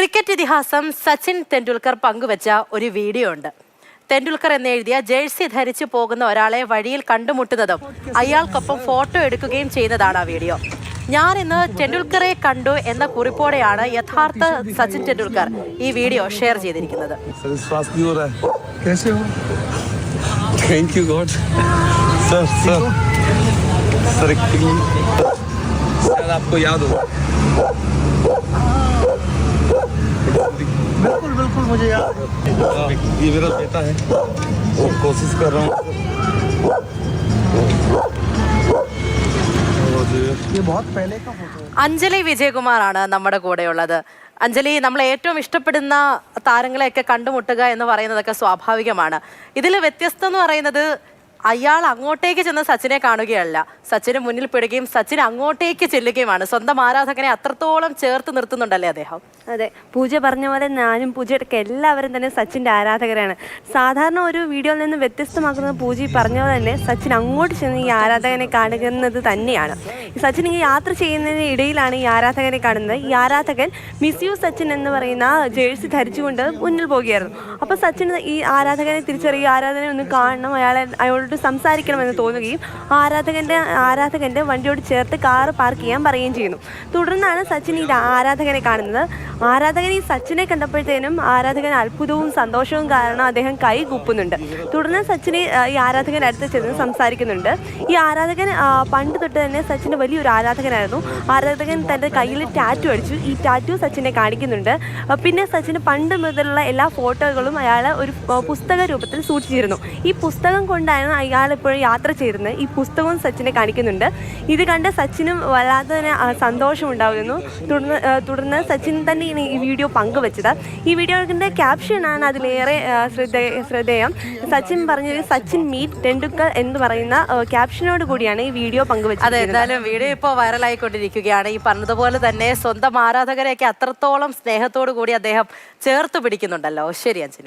Cricket ഇതിഹാസം സച്ചിൻ തെണ്ടുൽക്കർ പങ്കുവച്ച ഒരു വീഡിയോ ഉണ്ട് തെണ്ടുൽക്കർ എന്ന് എഴുതിയ ജേഴ്സി ധരിച്ചു പോകുന്ന ഒരാളെ വഴിയിൽ കണ്ടുമുട്ടുന്നതും അയാൾക്കൊപ്പം ഫോട്ടോ എടുക്കുകയും ചെയ്യുന്നതാണ് ആ വീഡിയോ ഞാൻ ഇന്ന് ടെണ്ടുൽക്കറെ കണ്ടു എന്ന കുറിപ്പോടെയാണ് യഥാർത്ഥ സച്ചിൻ ടെണ്ടുൽക്കർ ഈ വീഡിയോ ഷെയർ ചെയ്തിരിക്കുന്നത് सर श्वास भी ये मेरा बेटा है और कोशिश कर रहा हूँ और ये बहुत पहले का फोटो है അഞ്ജലി വിജയകുമാറാണ് നമ്മുടെ കൂടെയുള്ളത് അഞ്ജലി നമ്മൾ ഏറ്റവും ഇഷ്ടപ്പെടുന്ന താരങ്ങളെയൊക്കെ കണ്ടുമുട്ടുക എന്ന് പറയുന്നതൊക്കെ സ്വാഭാവികമാണ് ഇതിൽ വ്യത്യസ്തം എന്ന് പറയുന്നത് അയാൾ അങ്ങോട്ടേക്ക് ചെന്ന് സച്ചിനെ കാണുകയല്ല സച്ചിന് മുന്നിൽ പെടുകയും സച്ചിൻ അങ്ങോട്ടേക്ക് ചെല്ലുകയുമാണ് സ്വന്തം ആരാധകനെ അത്രത്തോളം ചേർത്ത് നിർത്തുന്നുണ്ടല്ലേ അദ്ദേഹം അതെ പൂജ പറഞ്ഞ പോലെ ഞാനും പൂജയുടെ എല്ലാവരും തന്നെ സച്ചിന്റെ ആരാധകരാണ്. സാധാരണ ഒരു വീഡിയോയിൽ നിന്ന് വ്യത്യസ്തമാക്കുന്ന പൂജ പറഞ്ഞ പോലെ തന്നെ സച്ചിൻ അങ്ങോട്ട് ചെന്ന് ഈ ആരാധകനെ കാണുന്നത് തന്നെയാണ്. സച്ചിൻ ഈ യാത്ര ചെയ്യുന്നതിന് ഇടയിലാണ് ഈ ആരാധകനെ കാണുന്നത്. ഈ ആരാധകൻ മിസ് യു സച്ചിൻ എന്ന് പറയുന്ന ജേഴ്സി ധരിച്ചുകൊണ്ട് മുന്നിൽ പോകുകയായിരുന്നു. അപ്പോൾ സച്ചിൻ ഈ ആരാധകനെ തിരിച്ചറിയുക ആരാധകനെ ഒന്ന് കാണണം അയാളെ അയാളോട് സംസാരിക്കണമെന്ന് തോന്നുകയും ആരാധകന്റെ ആരാധകന്റെ വണ്ടിയോട് ചേർത്ത് കാറ് പാർക്ക് ചെയ്യാൻ പറയുകയും ചെയ്യുന്നു. തുടർന്നാണ് സച്ചിൻ ഈ ആരാധകനെ കാണുന്നത്. ആരാധകൻ ഈ സച്ചിനെ കണ്ടപ്പോഴത്തേനും ആരാധകൻ അത്ഭുതവും സന്തോഷവും കാരണം അദ്ദേഹം കൈ കൂപ്പുന്നുണ്ട്. തുടർന്ന് സച്ചിനെ ഈ ആരാധകൻ അടുത്ത് ചെന്ന് സംസാരിക്കുന്നുണ്ട്. ഈ ആരാധകൻ പണ്ട് തൊട്ട് തന്നെ സച്ചിന്റെ വലിയൊരു ആരാധകനായിരുന്നു. ആരാധകൻ തന്റെ കയ്യിൽ ടാറ്റു അടിച്ചു. ഈ ടാറ്റു സച്ചിനെ കാണിക്കുന്നുണ്ട്. പിന്നെ സച്ചിന് പണ്ട് മുതലുള്ള എല്ലാ ഫോട്ടോകളും അയാൾ ഒരു പുസ്തക രൂപത്തിൽ സൂക്ഷിച്ചിരുന്നു. ഈ പുസ്തകം കൊണ്ടായിരുന്നു അയാൾ ഇപ്പോഴും യാത്ര ചെയ്തിരുന്നത്. ഈ പുസ്തകവും സച്ചിനെ കാണിക്കുന്നുണ്ട്. ഇത് കണ്ട് സച്ചിനും വല്ലാതെ തന്നെ ആ, സന്തോഷമുണ്ടാകുന്നു തുടർന്ന് തുടർന്ന് സച്ചിൻ ഈ വീഡിയോ പങ്കുവച്ചത്. ഈ വീഡിയോയുടെ ക്യാപ്ഷനാണ് അതിലേറെ ആ, ശ്രദ്ധേ ശ്രദ്ധേയം. സച്ചിൻ പറഞ്ഞത് സച്ചിൻ മീറ്റ് ടെണ്ടുൽക്കർ എന്ന് പറയുന്ന ക്യാപ്ഷനോട് കൂടിയാണ് ഈ വീഡിയോ പങ്കുവച്ചത് അതെ എന്തായാലും വീഡിയോ ഇപ്പോൾ വൈറലായിക്കൊണ്ടിരിക്കുകയാണ്. ഈ പറഞ്ഞതുപോലെ തന്നെ സ്വന്തം ആരാധകരെയൊക്കെ അത്രത്തോളം സ്നേഹത്തോടു കൂടി അദ്ദേഹം ചേർത്ത് പിടിക്കുന്നുണ്ടല്ലോ. ശരി അഞ്ജലി.